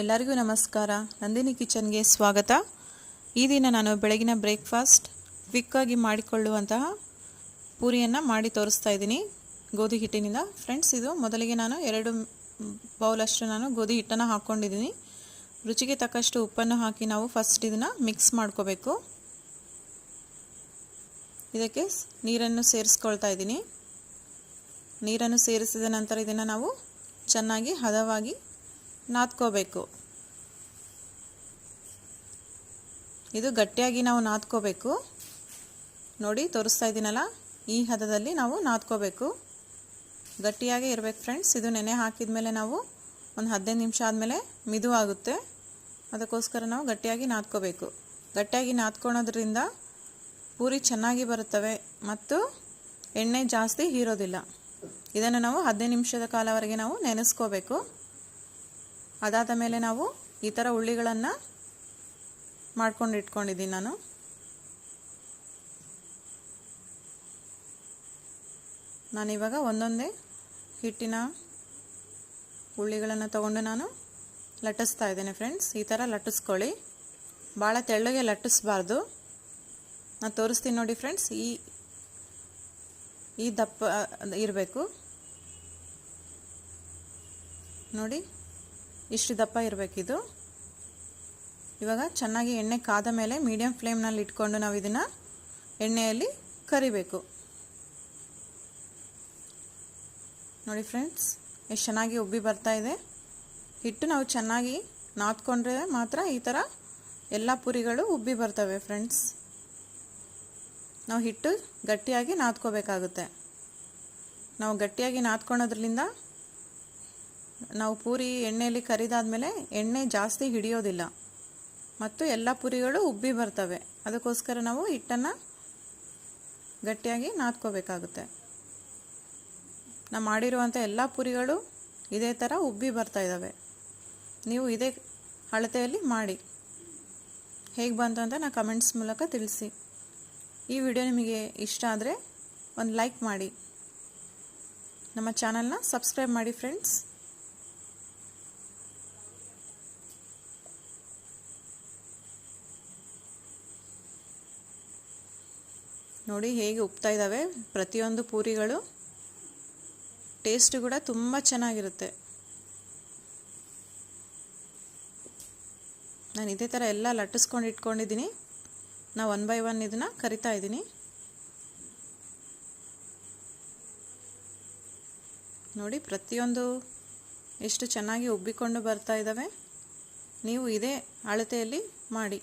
ಎಲ್ಲರಿಗೂ ನಮಸ್ಕಾರ. ನಂದಿನಿ ಕಿಚನ್ಗೆ ಸ್ವಾಗತ. ಈ ದಿನ ನಾನು ಬೆಳಗಿನ ಬ್ರೇಕ್ಫಾಸ್ಟ್ ಕ್ವಿಕ್ಕಾಗಿ ಮಾಡಿಕೊಳ್ಳುವಂತಹ ಪೂರಿಯನ್ನು ಮಾಡಿ ತೋರಿಸ್ತಾ ಇದ್ದೀನಿ. ಗೋಧಿ ಹಿಟ್ಟಿನಿಂದ ಫ್ರೆಂಡ್ಸ್, ಇದು ಮೊದಲಿಗೆ ನಾನು ಎರಡು ಬೌಲಷ್ಟು ನಾನು ಗೋಧಿ ಹಿಟ್ಟನ್ನು ಹಾಕ್ಕೊಂಡಿದ್ದೀನಿ. ರುಚಿಗೆ ತಕ್ಕಷ್ಟು ಉಪ್ಪನ್ನು ಹಾಕಿ ನಾವು ಫಸ್ಟ್ ಇದನ್ನು ಮಿಕ್ಸ್ ಮಾಡ್ಕೋಬೇಕು. ಇದಕ್ಕೆ ನೀರನ್ನು ಸೇರಿಸ್ಕೊಳ್ತಾ ಇದ್ದೀನಿ. ನೀರನ್ನು ಸೇರಿಸಿದ ನಂತರ ಇದನ್ನು ನಾವು ಚೆನ್ನಾಗಿ ಹದವಾಗಿ ನಾದ್ಕೋಬೇಕು. ಇದು ಗಟ್ಟಿಯಾಗಿ ನಾವು ನಾದ್ಕೋಬೇಕು. ನೋಡಿ, ತೋರಿಸ್ತಾ ಇದ್ದೀನಲ್ಲ? ಈ ಹದದಲ್ಲಿ ನಾವು ನಾದ್ಕೋಬೇಕು. ಗಟ್ಟಿಯಾಗಿ ಇರಬೇಕು ಫ್ರೆಂಡ್ಸ್ ಇದು ನೆನೆ ಹಾಕಿದ ಮೇಲೆ ನಾವು ಒಂದು ಹದಿನೈದು ನಿಮಿಷ ಆದಮೇಲೆ ಮಿದು ಆಗುತ್ತೆ. ಅದಕ್ಕೋಸ್ಕರ ನಾವು ಗಟ್ಟಿಯಾಗಿ ನಾದ್ಕೋಬೇಕು. ಗಟ್ಟಿಯಾಗಿ ನಾದ್ಕೊಳೋದ್ರಿಂದ ಪೂರಿ ಚೆನ್ನಾಗಿ ಬರುತ್ತವೆ ಮತ್ತು ಎಣ್ಣೆ ಜಾಸ್ತಿ ಹೀರೋದಿಲ್ಲ. ಇದನ್ನು ನಾವು ಹದಿನೈದು ನಿಮಿಷದ ಕಾಲವರೆಗೆ ನಾವು ನೆನೆಸ್ಕೋಬೇಕು. ಅದಾದ ಮೇಲೆ ನಾವು ಈ ಥರ ಉಳ್ಳಿಗಳನ್ನು ಮಾಡ್ಕೊಂಡು ಇಟ್ಕೊಂಡಿದ್ದೀನಿ ನಾನು. ನಾನಿವಾಗ ಒಂದೊಂದೇ ಹಿಟ್ಟಿನ ಉಳ್ಳಿಗಳನ್ನು ತಗೊಂಡು ನಾನು ಲಟ್ಟಿಸ್ತಾ ಇದ್ದೇನೆ ಫ್ರೆಂಡ್ಸ್ ಈ ಥರ ಲಟ್ಟಿಸ್ಕೊಳ್ಳಿ. ಭಾಳ ತೆಳ್ಳಗೆ ಲಟ್ಟಿಸ್ಬಾರ್ದು. ನಾನು ತೋರಿಸ್ತೀನಿ ನೋಡಿ ಫ್ರೆಂಡ್ಸ್ ಈ ಈ ದಪ್ಪ ಇರಬೇಕು. ನೋಡಿ. ಇಷ್ಟು ದಪ್ಪ ಇರಬೇಕಿದು. ಇವಾಗ ಚೆನ್ನಾಗಿ ಎಣ್ಣೆ ಕಾದ ಮೇಲೆ ಮೀಡಿಯಂ ಫ್ಲೇಮ್ನಲ್ಲಿ ಇಟ್ಕೊಂಡು ನಾವು ಇದನ್ನು ಎಣ್ಣೆಯಲ್ಲಿ ಕರಿಬೇಕು. ನೋಡಿ ಫ್ರೆಂಡ್ಸ್ ಎಷ್ಟು ಚೆನ್ನಾಗಿ ಉಬ್ಬಿ ಬರ್ತಾ ಇದೆ. ಹಿಟ್ಟು ನಾವು ಚೆನ್ನಾಗಿ ನಾದ್ಕೊಂಡ್ರೆ ಮಾತ್ರ ಈ ಥರ ಎಲ್ಲ ಪುರಿಗಳು ಉಬ್ಬಿ ಬರ್ತವೆ ಫ್ರೆಂಡ್ಸ್ ನಾವು ಹಿಟ್ಟು ಗಟ್ಟಿಯಾಗಿ ನಾದ್ಕೋಬೇಕಾಗುತ್ತೆ. ನಾವು ಗಟ್ಟಿಯಾಗಿ ನಾದ್ಕೊಳೋದ್ರಿಂದ ನಾವು ಪೂರಿ ಎಣ್ಣೆಯಲ್ಲಿ ಕರಿದಾದ್ಮೇಲೆ ಎಣ್ಣೆ ಜಾಸ್ತಿ ಹಿಡಿಯೋದಿಲ್ಲ. ಮತ್ತು ಎಲ್ಲ ಪುರಿಗಳು ಉಬ್ಬಿ ಬರ್ತವೆ. ಅದಕ್ಕೋಸ್ಕರ ನಾವು ಹಿಟ್ಟನ್ನು ಗಟ್ಟಿಯಾಗಿ ನಾದ್ಕೋಬೇಕಾಗುತ್ತೆ. ನಾವು ಮಾಡಿರುವಂಥ ಎಲ್ಲ ಪುರಿಗಳು ಇದೇ ಥರ ಉಬ್ಬಿ ಬರ್ತಾ ಇದ್ದಾವೆ. ನೀವು ಇದೇ ಅಳತೆಯಲ್ಲಿ ಮಾಡಿ. ಹೇಗೆ ಬಂತು ಅಂತ ನಾ ಕಮೆಂಟ್ಸ್ ಮೂಲಕ ತಿಳಿಸಿ. ಈ ವಿಡಿಯೋ ನಿಮಗೆ ಇಷ್ಟ ಆದರೆ ಒಂದು ಲೈಕ್ ಮಾಡಿ. ನಮ್ಮ ಚಾನಲ್ನ ಸಬ್ಸ್ಕ್ರೈಬ್ ಮಾಡಿ ಫ್ರೆಂಡ್ಸ್. ನೋಡಿ ಹೇಗೆ ಉಪ್ತಾ ಇದ್ದಾವೆ. ಪ್ರತಿಯೊಂದು ಪೂರಿಗಳು ಟೇಸ್ಟ್ ಕೂಡ ತುಂಬ ಚೆನ್ನಾಗಿರುತ್ತೆ. ನಾನು ಇದೇ ಥರ ಎಲ್ಲ ಲಟ್ಟಿಸ್ಕೊಂಡು ಇಟ್ಕೊಂಡಿದ್ದೀನಿ. ನಾ ಒನ್ ಬೈ ಒನ್ ಇದನ್ನು ಕರಿತಾ ಇದ್ದೀನಿ. ನೋಡಿ ಪ್ರತಿಯೊಂದು ಎಷ್ಟು ಚೆನ್ನಾಗಿ ಉಬ್ಬಿಕೊಂಡು ಬರ್ತಾ ಇದ್ದಾವೆ. ನೀವು ಇದೇ ಅಳತೆಯಲ್ಲಿ ಮಾಡಿ.